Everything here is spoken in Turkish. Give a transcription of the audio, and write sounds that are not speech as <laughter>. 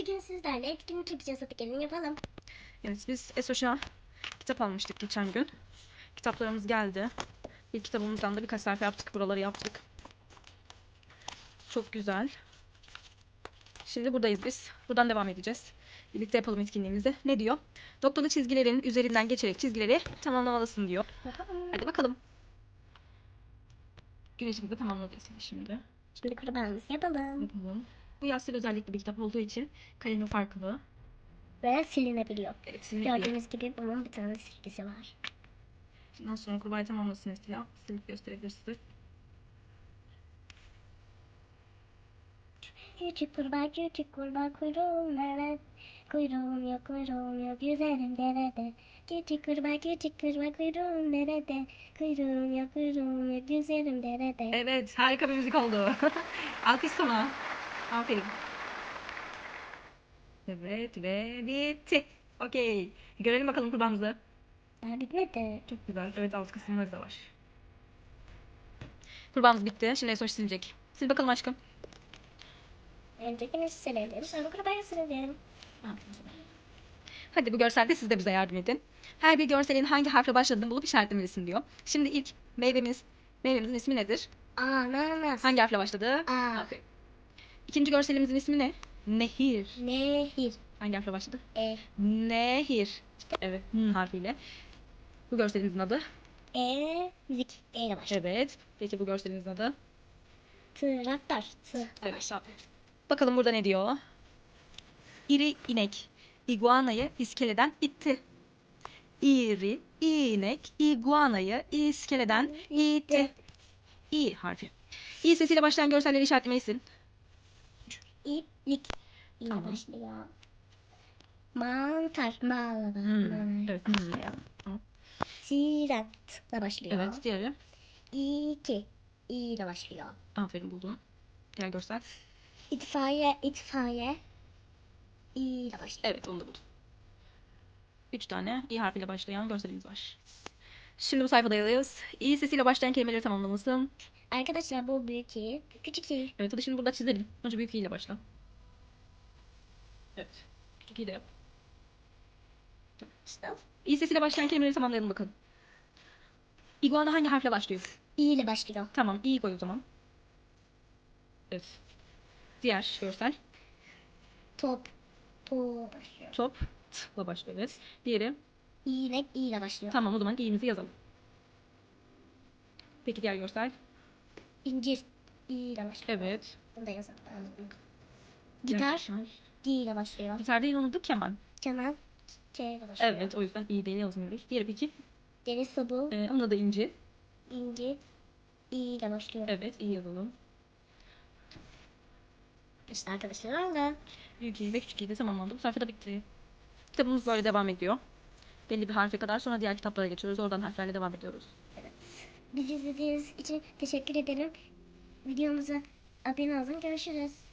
Bugün sizlerle etkinlik yapacağız. Hadi gelin yapalım. Evet biz Esoş'a kitap almıştık geçen gün. Kitaplarımız geldi. İlk kitabımızdan da birkaç sayfa yaptık. Buraları yaptık. Çok güzel. Şimdi buradayız biz. Buradan devam edeceğiz. Birlikte yapalım etkinliğimizi. Ne diyor? Noktalı çizgilerin üzerinden geçerek çizgileri tamamlamalısın diyor. Hadi bakalım. Güneşimizi tamamlayacağız şimdi. Şimdi kurbanımızı yapalım. Yapalım. Bu yasal özellikli bir kitap olduğu için kalemi farklı. Ve silinebiliyor. Evet, Gördüğünüz gibi bunun bir tane silgisi var. Ondan sonra kurbağayı tamamlasın istiyor. Silip gösterebilirsin. Küçük kurbağa küçük kurbağa kuyruğun nerede? Kuyruğum yok kuyruğum yok güzelim derede. Küçük kurbağa küçük kurbağa kuyruğun nerede? Kuyruğum yok kuyruğum yok güzelim derede. Evet, harika bir müzik oldu. <laughs> Alkış sana. Aferin. Evet ve bitti. Okey. Görelim bakalım kurbağamızı. Daha bitmedi. Çok güzel. Evet alt kısımları da var. Kurbağamız bitti. Şimdi Esoş silecek. Sil bakalım aşkım. Önce güneşi silelim sonra kurbağayı silelim. Hadi bu görselde siz de bize yardım edin. Her bir görselin hangi harfle başladığını bulup işaretlemelisin diyor. Şimdi ilk meyvemiz, meyvemizin ismi nedir? Ananas. Hangi harfle başladı? A. Aferin. İkinci görselimizin ismi ne? Nehir. Nehir. Hangi harfle başladı? E. Nehir. Evet. N harfiyle. Bu görselimizin adı? Ezik. E ile başlıyor. Evet. Peki bu görselimizin adı? Traktör. T. Evet. Bakalım burada ne diyor? İri inek iguanayı iskeleden itti. İri inek iguanayı iskeleden itti. İ harfi. İ sesiyle başlayan görselleri işaretlemelisin. İplik. İ ile Tamam. başlıyor. Mantar. Mağla. Hmm. Evet. hmm. Siratla başlıyor. Evet. Diğeri. İki. İ ile başlıyor. Aferin buldum. Diğer görsel. İtfaiye. itfaiye. İ ile başlıyor. Evet onu da buldum. Üç tane i harfiyle başlayan görselimiz var. Şimdi bu sayfadayız. İ sesiyle başlayan kelimeleri tamamlamalısın. Arkadaşlar bu büyük i. Küçük i. Evet hadi şimdi burada çizelim. Önce büyük i ile başla. Evet. Küçük i de yap. Stop. İ sesiyle başlayan kelimeleri tamamlayalım bakalım. İguana hangi harfle başlıyor? İ ile başlıyor. Tamam i koy o zaman. Evet. Diğer görsel. Top. To başlıyor. Top. T ile başlıyor. Evet. Diğeri. İnek i ile başlıyor. Tamam o zaman i'mizi yazalım. Peki diğer görsel. İncir. İ ile başlıyor. Evet. Bunu da yazalım. Gitar. D ile başlıyor. Gitar değil unuttuk keman. Keman. İle başlıyor. Evet o yüzden iyi değil yazmıyoruz. Diğeri peki. Deniz sabı. Ee, onun adı inci. İnci. İ ile başlıyor. Evet iyi yazalım. İşte arkadaşlar öyle. Büyük iyi ve küçük iyi de tamamlandı. Bu sayfa da bitti. Kitabımız böyle devam ediyor. Belli bir harfe kadar sonra diğer kitaplara geçiyoruz. Oradan harflerle devam ediyoruz. Bizi izlediğiniz için teşekkür ederim. Videomuza abone olun. Görüşürüz.